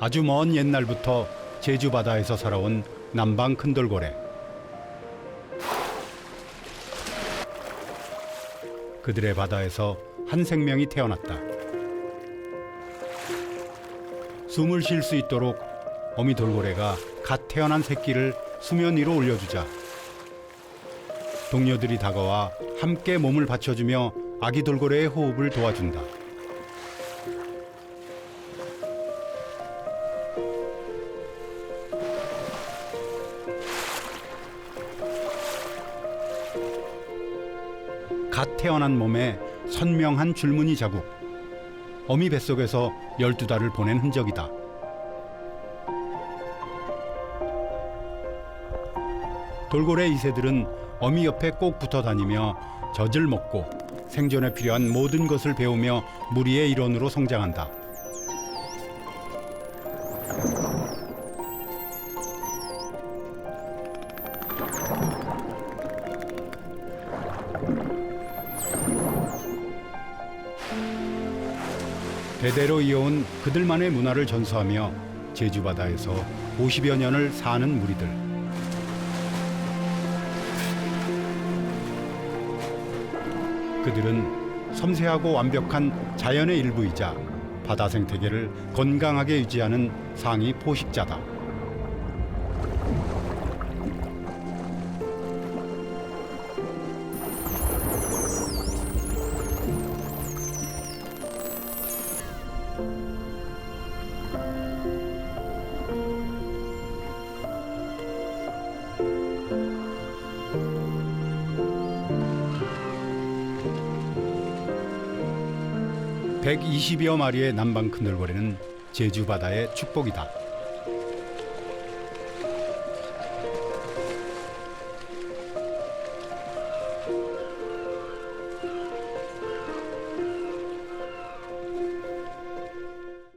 아주 먼 옛날부터 제주 바다에서 살아온 남방 큰돌고래. 그들의 바다에서 한 생명이 태어났다. 숨을 쉴 수 있도록 어미 돌고래가 갓 태어난 새끼를 수면 위로 올려주자 동료들이 다가와 함께 몸을 받쳐주며 아기 돌고래의 호흡을 도와준다. 갓 태어난 몸에 선명한 줄무늬 자국. 어미 뱃속에서 12달을 보낸 흔적이다. 돌고래 이새들은 어미 옆에 꼭 붙어 다니며 젖을 먹고 생존에 필요한 모든 것을 배우며 무리의 일원으로 성장한다. 대대로 이어온 그들만의 문화를 전수하며 제주 바다에서 50여 년을 사는 무리들. 그들은 섬세하고 완벽한 자연의 일부이자 바다 생태계를 건강하게 유지하는 상위 포식자다. (120여) 마리의 남방 큰돌고래는 제주 바다의 축복이다.